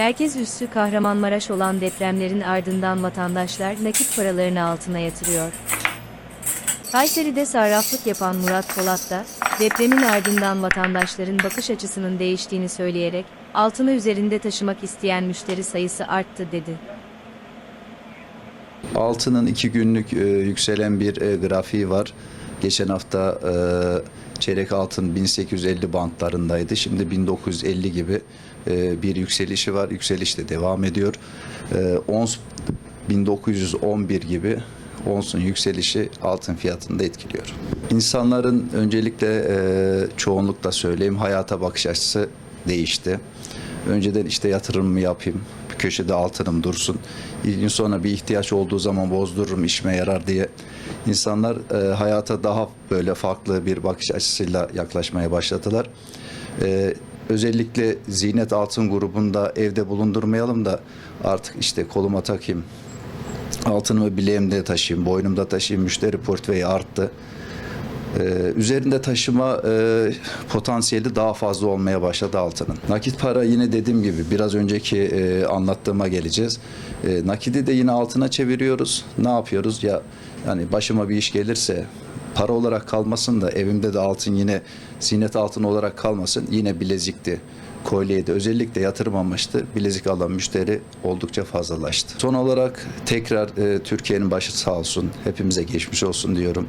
Merkez üssü Kahramanmaraş olan depremlerin ardından vatandaşlar nakit paralarını altına yatırıyor. Kayseri'de sarraflık yapan Murat Polat da, depremin ardından vatandaşların bakış açısının değiştiğini söyleyerek, altını üzerinde taşımak isteyen müşteri sayısı arttı dedi. Altının iki günlük e, yükselen bir e, grafiği var. Geçen hafta e, çeyrek altın 1850 bantlarındaydı. Şimdi 1950 gibi e, bir yükselişi var. Yükseliş de devam ediyor. E, ons 1911 gibi onsun yükselişi altın fiyatını da etkiliyor. İnsanların öncelikle e, çoğunlukla söyleyeyim hayata bakış açısı değişti. Önceden işte yatırımımı yapayım, bir köşede altınım dursun. Bir sonra bir ihtiyaç olduğu zaman bozdururum, işime yarar diye. İnsanlar e, hayata daha böyle farklı bir bakış açısıyla yaklaşmaya başladılar. E, özellikle Zinet Altın grubunda evde bulundurmayalım da artık işte koluma takayım, altınımı bileğimde taşıyayım, boynumda taşıyayım. Müşteri portföyü arttı. Ee, üzerinde taşıma e, potansiyeli daha fazla olmaya başladı altının. Nakit para yine dediğim gibi biraz önceki e, anlattığıma geleceğiz. E, nakidi de yine altına çeviriyoruz. Ne yapıyoruz? Ya yani başıma bir iş gelirse para olarak kalmasın da evimde de altın yine zinet altın olarak kalmasın. Yine bilezikti kolyeydi. Özellikle yatırım amaçlı bilezik alan müşteri oldukça fazlalaştı. Son olarak tekrar e, Türkiye'nin başı sağ olsun. Hepimize geçmiş olsun diyorum.